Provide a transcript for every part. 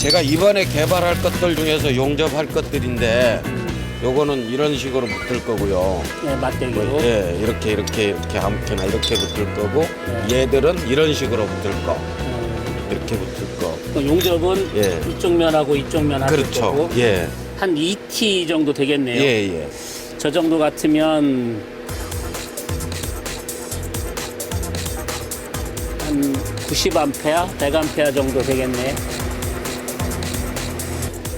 제가 이번에 개발할 것들 중에서 용접할 것들인데 요거는 이런 식으로 붙을 거고요. 네, 맞대기로. 예, 이렇게 이렇게 이렇게 아무렇게나 이렇게 붙을 거고 얘들은 이런 식으로 붙을 거. 음, 이렇게 붙을 거. 그 용접은 예. 이쪽 면하고 이쪽 면 하실 그렇죠. 거고 예. 한 2T 정도 되겠네요. 예, 예. 저 정도 같으면 한 90A, 100A 정도 되겠네.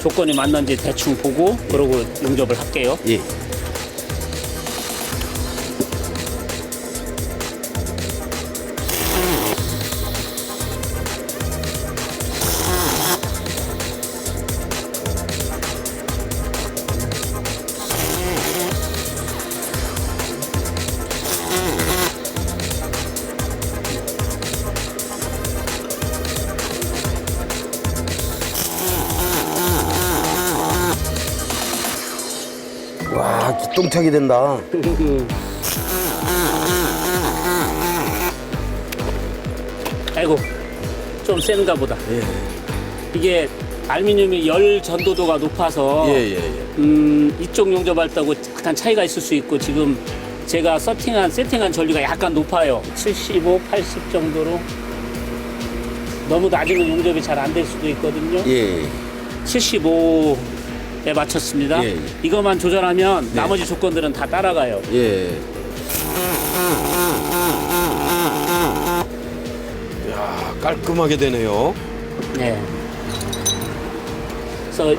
조건이 맞는지 대충 보고 그러고 용접을 할게요. 예. 와, 기똥차게 된다. 아이고 좀 센가 보다. 예. 이게 알루미늄이 열 전도도가 높아서 예, 예, 예. 음, 이쪽 용접할 때하고 약간 차이가 있을 수 있고 지금 제가 세팅한 세팅한 전류가 약간 높아요. 75, 80 정도로 너무 낮으면 용접이 잘 안 될 수도 있거든요. 예. 75 에 맞췄습니다. 예, 예. 이것만 조절하면 나머지 조건들은 다 따라가요. 예. 야, 깔끔하게 되네요. 네. 그래서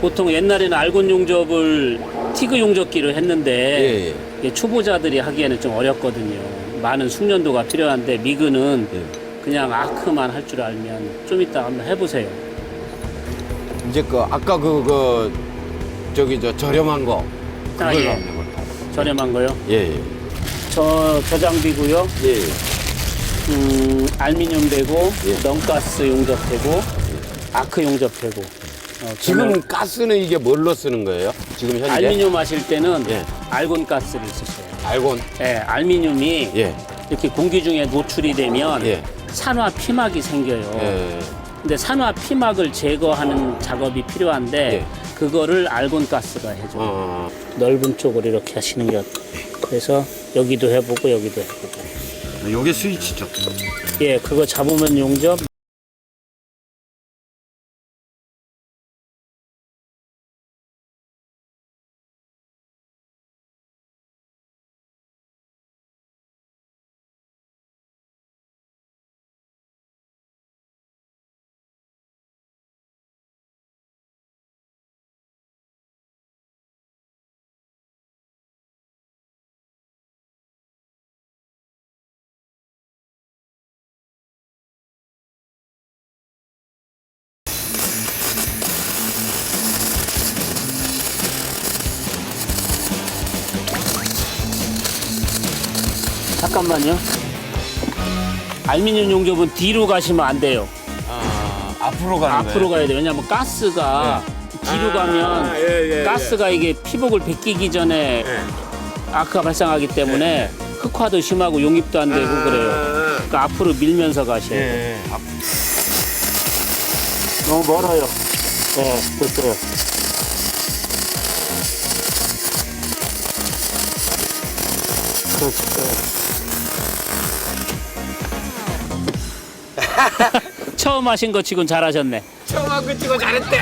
보통 옛날에는 알곤 용접을 티그 용접기로 했는데 예, 예. 이게 초보자들이 하기에는 좀 어렵거든요. 많은 숙련도가 필요한데 미그는 예. 그냥 아크만 할 줄 알면 좀 이따 한번 해보세요. 이제 그 아까 그, 그 저기 저 저렴한 거 그걸 아, 예. 한번 해볼까요? 저렴한 거요. 예, 예. 저 저 장비고요. 예, 예. 음, 알미늄 되고 예. 넌가스 용접되고 아크 용접되고. 어, 지금 저는 가스는 이게 뭘로 쓰는 거예요? 지금 현재? 알미늄 하실 때는 예. 알곤 가스를 쓰세요. 알곤. 예, 알미늄이 예. 이렇게 공기 중에 노출이 되면 예. 산화 피막이 생겨요. 예. 근데 산화 피막을 제거하는 작업이 필요한데 예. 그거를 알곤 가스가 해줘요. 어. 넓은 쪽으로 이렇게 하시는 게 어때요? 그래서 여기도 해보고 여기도 해보고. 요게 스위치죠. 예, 그거 잡으면 용접. 잠깐만요. 알미늄 용접은 뒤로 가시면 안 돼요. 아, 앞으로 가는 앞으로 가야 돼요. 왜냐하면 가스가 뒤로 가면 네. 예, 예, 가스가 이게 피복을 벗기기 전에 예. 아크가 발생하기 때문에 흑화도 심하고 용입도 안 되고 그래요. 그러니까 앞으로 밀면서 가셔야 돼요. 예. 앞- 너무 멀어요. 네. 그렇죠. 처음 하신 거 치곤 잘하셨네. 처음 한거 찍어 잘했대.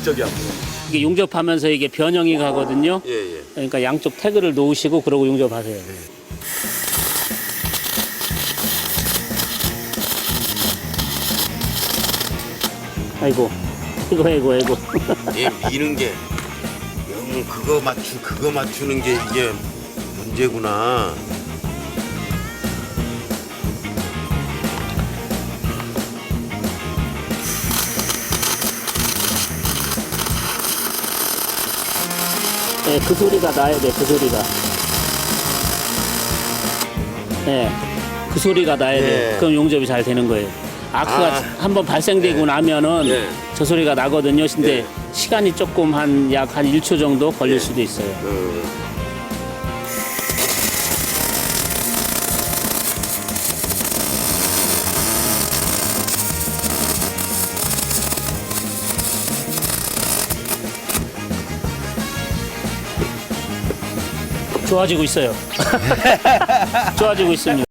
이쪽이 앞으로. 이게 용접하면서 이게 변형이 가거든요. 예, 예. 그러니까 양쪽 태그를 놓으시고 그러고 용접하세요. 아이고, 이거 아이고 아이고. 얘 미는 게 영 그거 맞추 그거 맞추는 게 이게 문제구나. 네, 그 소리가 나야 돼, 그 소리가. 네, 그 소리가 나야 돼. 예. 그럼 용접이 잘 되는 거예요. 아크가 아. 한번 발생되고 네. 나면은 네. 저 소리가 나거든요. 근데 네. 시간이 조금 한 약 한 1초 정도 걸릴 네. 수도 있어요. 음. 좋아지고 있어요. 좋아지고 있습니다.